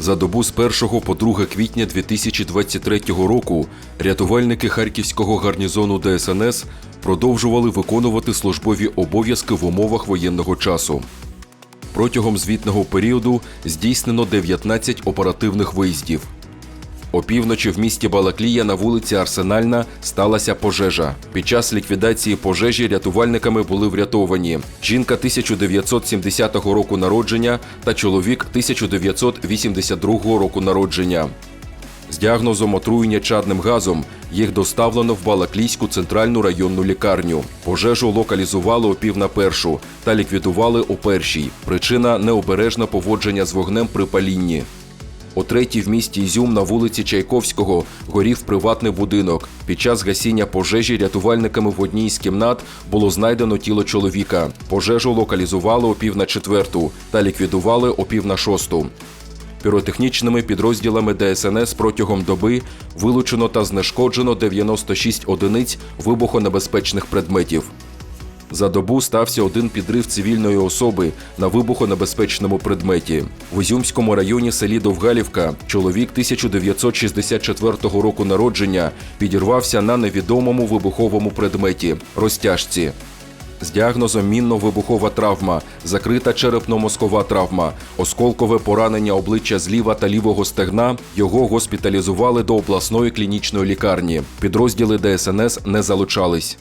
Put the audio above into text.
За добу з 1 по 2 квітня 2023 року рятувальники Харківського гарнізону ДСНС продовжували виконувати службові обов'язки в умовах воєнного часу. Протягом звітного періоду здійснено 19 оперативних виїздів. Опівночі в місті Балаклія на вулиці Арсенальна сталася пожежа. Під час ліквідації пожежі рятувальниками були врятовані жінка 1970 року народження та чоловік 1982 року народження. З діагнозом отруєння чадним газом їх доставлено в Балаклійську центральну районну лікарню. Пожежу локалізували о пів на першу та ліквідували о першій. Причина необережне поводження з вогнем при палінні. О третій в місті Ізюм на вулиці Чайковського горів приватний будинок. Під час гасіння пожежі рятувальниками в одній з кімнат було знайдено тіло чоловіка. Пожежу локалізували о пів на четверту та ліквідували о пів на шосту. Піротехнічними підрозділами ДСНС протягом доби вилучено та знешкоджено 96 одиниць вибухонебезпечних предметів. За добу стався один підрив цивільної особи на вибухонебезпечному предметі. В Ізюмському районі селі Довгалівка чоловік 1964 року народження підірвався на невідомому вибуховому предметі розтяжці. З діагнозом мінно-вибухова травма, закрита черепно-мозкова травма, осколкове поранення обличчя зліва та лівого стегна. Його госпіталізували до обласної клінічної лікарні. Підрозділи ДСНС не залучались.